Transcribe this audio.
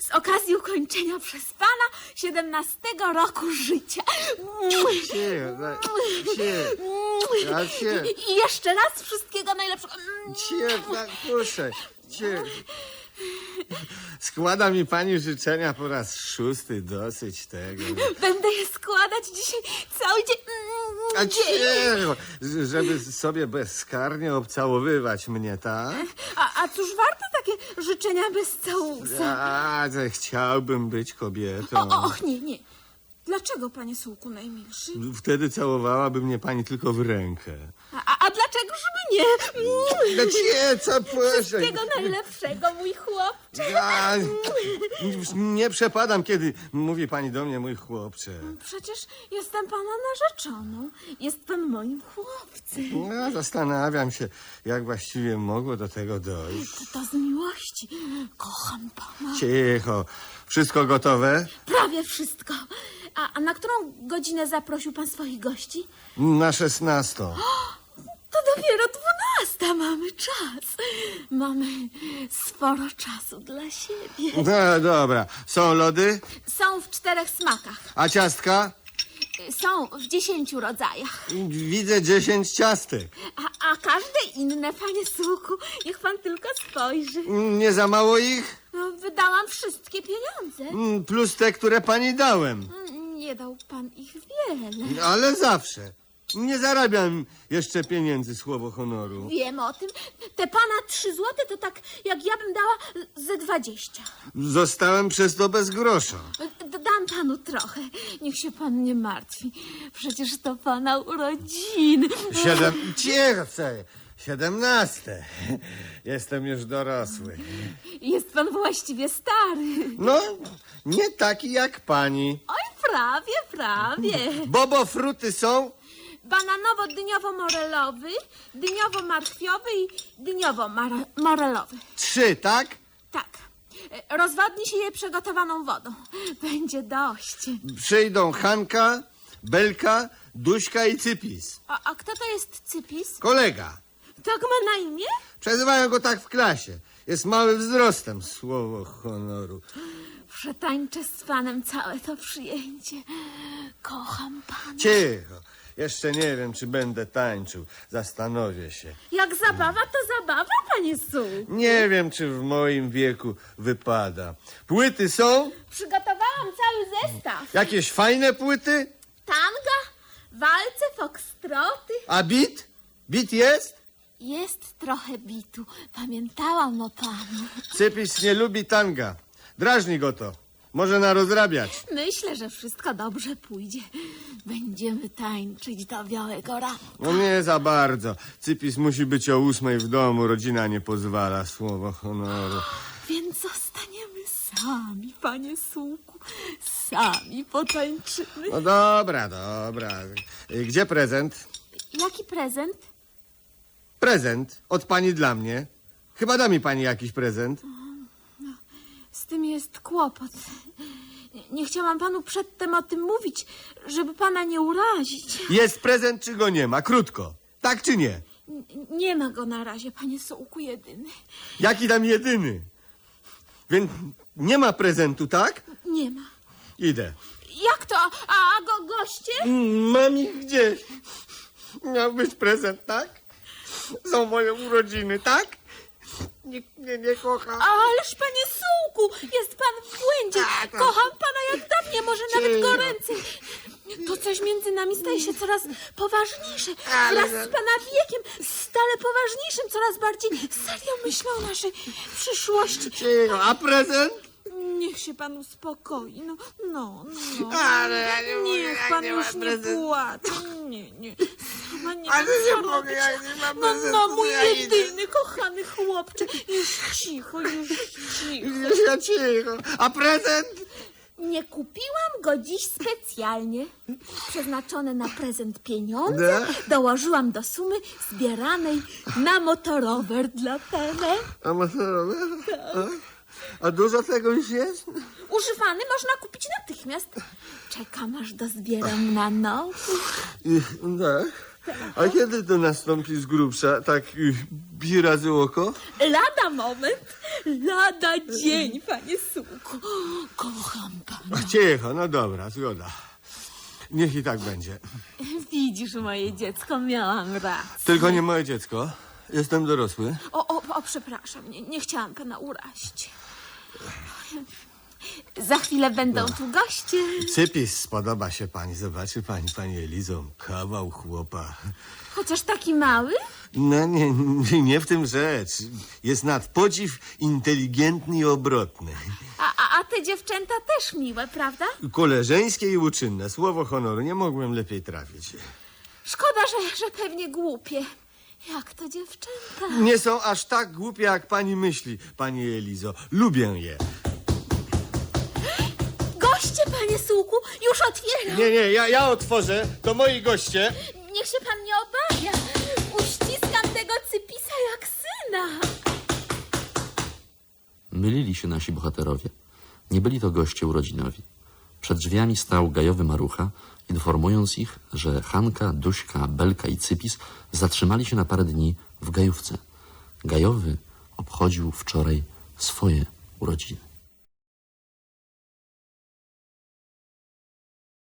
z okazji ukończenia przez pana 17 roku życia. Cicho, za- cicho. Ja cię- I, I jeszcze raz wszystkiego najlepszego. Cię, tak, proszę, cię. Składa mi pani życzenia po raz szósty, dosyć tego. Będę je składać dzisiaj cały dzień. A cicho, żeby sobie bezkarnie obcałowywać mnie, tak? A, a cóż warte takie życzenia bez całusa? A, chciałbym być kobietą. O, och, nie, nie. Dlaczego, panie Sułku najmilszy? Wtedy całowałaby mnie pani tylko w rękę. A, a, a dlaczego, żeby nie? No cię, co proszę. Wszystkiego najlepszego, mój chłopcze. Ja nie przepadam, kiedy mówi pani do mnie, mój chłopcze. Przecież jestem pana narzeczoną. Jest pan moim chłopcem. Ja zastanawiam się, jak właściwie mogło do tego dojść. To, to z miłości. Kocham pana. Cicho. Wszystko gotowe? Prawie wszystko. A, a na którą godzinę zaprosił pan swoich gości? Na szesnastą. To dopiero dwunasta. Mamy czas. Mamy sporo czasu dla siebie. No dobra. Są lody? Są w czterech smakach. A ciastka? Są w dziesięciu rodzajach. Widzę dziesięć ciastek. A, a każde inne, panie Sułku. Niech pan tylko spojrzy. Nie za mało ich? No, wydałam wszystkie pieniądze. Mm, Plus te, które pani dałem. Nie dał pan ich wiele. Ale zawsze. Nie zarabiam jeszcze pieniędzy, słowo honoru. Wiem o tym. Te pana trzy złote to tak, jak ja bym dała ze dwadzieścia. Zostałem przez to bez grosza. Dam panu trochę. Niech się pan nie martwi. Przecież to pana urodziny. Siedem... Sobie. Siedemnaste. Jestem już dorosły. Jest pan właściwie stary. No, nie taki jak pani. Oj, prawie, prawie. Bobo fruty są? Bananowo-dyniowo-morelowy, dyniowo-marchwiowy i dyniowo-morelowy. Trzy, tak? Tak. E, Rozwodni się je przygotowaną wodą. Będzie dość. Przyjdą Hanka, Belka, Duśka i Cypis. A, a kto to jest Cypis? Kolega. Tak ma na imię? Przezywają go tak w klasie. Jest mały wzrostem, słowo honoru. Przetańczę z panem całe to przyjęcie. Kocham pana. Cicho. Jeszcze nie wiem, czy będę tańczył. Zastanowię się. Jak zabawa, to zabawa, panie Su. Nie wiem, czy w moim wieku wypada. Płyty są? Przygotowałam cały zestaw. Jakieś fajne płyty? Tanga, walce, foxtroty. A bit? Bit jest? Jest trochę bitu. Pamiętałam o panu. Cypis nie lubi tanga. Drażni go to. Może narozrabiać. Myślę, że wszystko dobrze pójdzie. Będziemy tańczyć do białego rana. No nie za bardzo. Cypis musi być o ósmej w domu. Rodzina nie pozwala, słowo honoru. Więc zostaniemy sami, panie Sułku. Sami potańczymy. No dobra, dobra. Gdzie prezent? Jaki prezent? Prezent od pani dla mnie. Chyba da mi pani jakiś prezent. Z tym jest kłopot. Nie chciałam panu przedtem o tym mówić, żeby pana nie urazić. Jest prezent, czy go nie ma? Krótko. Tak czy nie? N- Nie ma go na razie, panie Sułku, jedyny. Jaki tam jedyny? Więc nie ma prezentu, tak? Nie ma. Idę. Jak to? A, go goście? Mam ich gdzieś. Miał być prezent, tak? Są moje urodziny, tak? Nikt mnie nie kocha. Ależ panie Sułku, jest pan w błędzie. Tak, tak. Kocham pana jak dawniej, może nawet Cicho. goręcej. To coś między nami staje się coraz poważniejsze. Ale- Wraz z pana wiekiem, stale poważniejszym, coraz bardziej serio myślę o naszej przyszłości. Cicho. A prezent? Niech się pan uspokoi. No, no, no. Ale ja nie Niech jak pan nie już nie prezentu. płacze. Nie, nie. Sama nie Ale wiem, nie co mogę, robić. jak nie ma No, prezentu, no, to mój ja idę. jedyny, kochany chłopcze. Już cicho, już cicho. Ja cicho. A prezent? Nie kupiłam go dziś specjalnie. Przeznaczone na prezent pieniądze Da? dołożyłam do sumy zbieranej na motorower dla pana. A motorower? A? A dużo tego już jest? Używany można kupić natychmiast. Czekam aż dozbieram na nowy. I- Tak. A kiedy to nastąpi z grubsza? Tak bi razy oko? Lada moment, lada dzień, panie Suku. Kocham pana. Cicho, no dobra, zgoda. Niech i tak będzie. Widzisz, moje dziecko, miałam rację. Tylko nie moje dziecko. Jestem dorosły. O, o, o przepraszam, nie, nie chciałam pana urazić. Za chwilę będą tu goście. Cypis spodoba się pani. Zobaczy pani, pani Elizo, kawał chłopa. Chociaż taki mały? No nie, nie, nie w tym rzecz. Jest nad podziw inteligentny i obrotny. A, a, a te dziewczęta też miłe, prawda? Koleżeńskie i uczynne. Słowo honoru. Nie mogłem lepiej trafić. Szkoda, że, że pewnie głupie. Jak to dziewczęta? Nie są aż tak głupie, jak pani myśli, pani Elizo. Lubię je. Panie Sułku, już otwieram. Nie, nie, ja, ja otworzę. To moi goście. Niech się pan nie obawia. Uściskam tego cypisa jak syna. Mylili się nasi bohaterowie. Nie byli to goście urodzinowi. Przed drzwiami stał gajowy marucha, informując ich, że Hanka, Duśka, Belka i Cypis zatrzymali się na parę dni w gajówce. Gajowy obchodził wczoraj swoje urodziny.